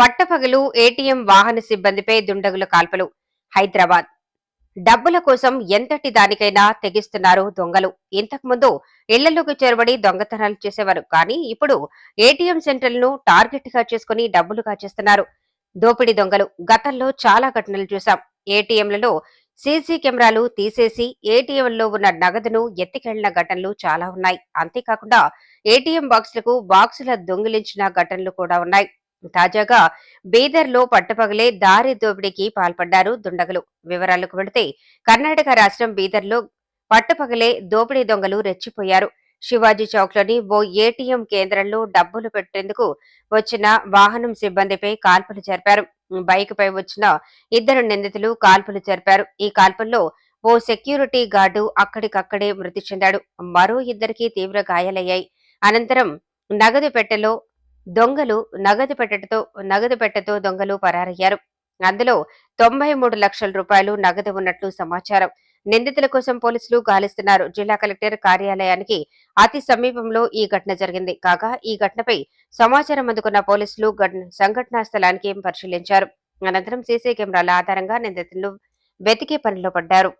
పట్టపగలు ఏటీఎం వాహన సిబ్బందిపై దుండగుల కాల్పులు. హైదరాబాద్. డబ్బుల కోసం ఎంతటి దానికైనా తెగిస్తున్నారు దొంగలు. ఇంతకు ముందు ఇళ్ళలోకి చొరబడి దొంగతనాలు చేసేవారు. కానీ ఇప్పుడు ఏటీఎం సెంటర్లను టార్గెట్గా చేసుకుని డబ్బులు కాచేస్తున్నారు దోపిడీ దొంగలు. గతంలో చాలా ఘటనలు చూశాం. ఏటీఎంలలో సీసీ కెమెరాలు తీసేసి ఏటీఎంలో ఉన్న నగదును ఎత్తికెళ్ళిన ఘటనలు చాలా ఉన్నాయి. అంతేకాకుండా ఏటీఎం బాక్సులకు బాక్సుల దొంగిలించిన ఘటనలు కూడా ఉన్నాయి. తాజాగా బీదర్లో పట్టపగలే దారి దోపిడీకి పాల్పడ్డారు దుండగులు. వివరాలకు వెళితే కర్ణాటక రాష్ట్రం బీదర్లో పట్టపగలే దోపిడీ దొంగలు రెచ్చిపోయారు. శివాజీ చౌక్లోని ఓ ఏటీఎం కేంద్రంలో డబ్బులు పెట్టేందుకు వచ్చిన వాహనం సిబ్బందిపై కాల్పులు జరిపారు. బైక్ పై వచ్చిన ఇద్దరు నిందితులు కాల్పులు జరిపారు. ఈ కాల్పుల్లో ఓ సెక్యూరిటీ గార్డు అక్కడికక్కడే మృతి చెందాడు. మరో ఇద్దరికి తీవ్ర గాయాలయ్యాయి. అనంతరం నగదు పెట్టెలో దొంగలు నగదు పెట్టెతో నగదు పెట్టెతో దొంగలు పరారయ్యారు. అందులో తొంభై మూడు లక్షల రూపాయలు నగదు ఉన్నట్లు సమాచారం. నిందితుల కోసం పోలీసులు గాలిస్తున్నారు. జిల్లా కలెక్టర్ కార్యాలయానికి అతి సమీపంలో ఈ ఘటన జరిగింది. కాగా ఈ ఘటనపై సమాచారం అందుకున్న పోలీసులు సంఘటనా స్థలానికి పరిశీలించారు. అనంతరం సీసీ కెమెరాల ఆధారంగా నిందితులను వెతికే పనిలో పడ్డారు.